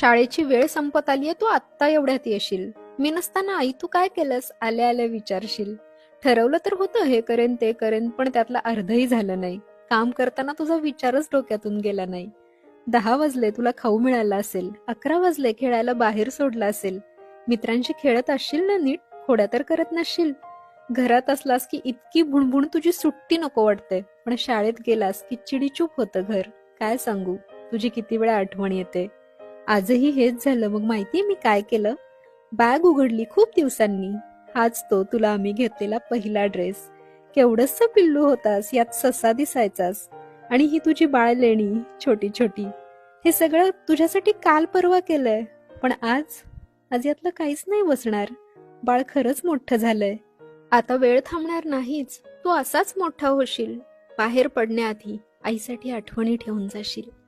शाळेची वेळ संपत आलीये तू आत्ता एवढ्यात येशील. मी नसताना आई तू काय केलंस? आल्या आल्या विचारशील. ठरवलं तर होतं हे करेन ते करेन पण त्यातलं अर्धही झालं नाही. काम करताना तुझा विचारच डोक्यातून गेला नाही. दहा वाजले तुला खाऊ मिळाला असेल. अकरा वाजले खेळायला बाहेर सोडला असेल. मित्रांशी खेळत असशील ना नीट? खोड्या तर करत नसशील. घरात असलास की इतकी भुणभुण तुझी सुट्टी नको वाटते. पण शाळेत गेलास की चिडीचूप होतं घर. काय सांगू? तुझी किती वेळा आठवण येते. आजही हेच झालं. मग माहितीये मी काय केलं? बॅग उघडली खूप दिवसांनी. हाच तो तुला आम्ही घेतलेला पहिला ड्रेस. केवढस पिल्लू होतास यात ससा दिसायचास. आणि ही तुझी बाळ लेणी छोटी छोटी हे सगळं तुझ्यासाठी काल परवा केलंय. पण आज? आज यातलं काहीच नाही बसणार बाळ खरंच मोठं झालंय. आता वेळ थांबणार नाहीच. तू असाच मोठा होशील. बाहेर पडण्याआधी आईसाठी आठवणी ठेवून जाशील.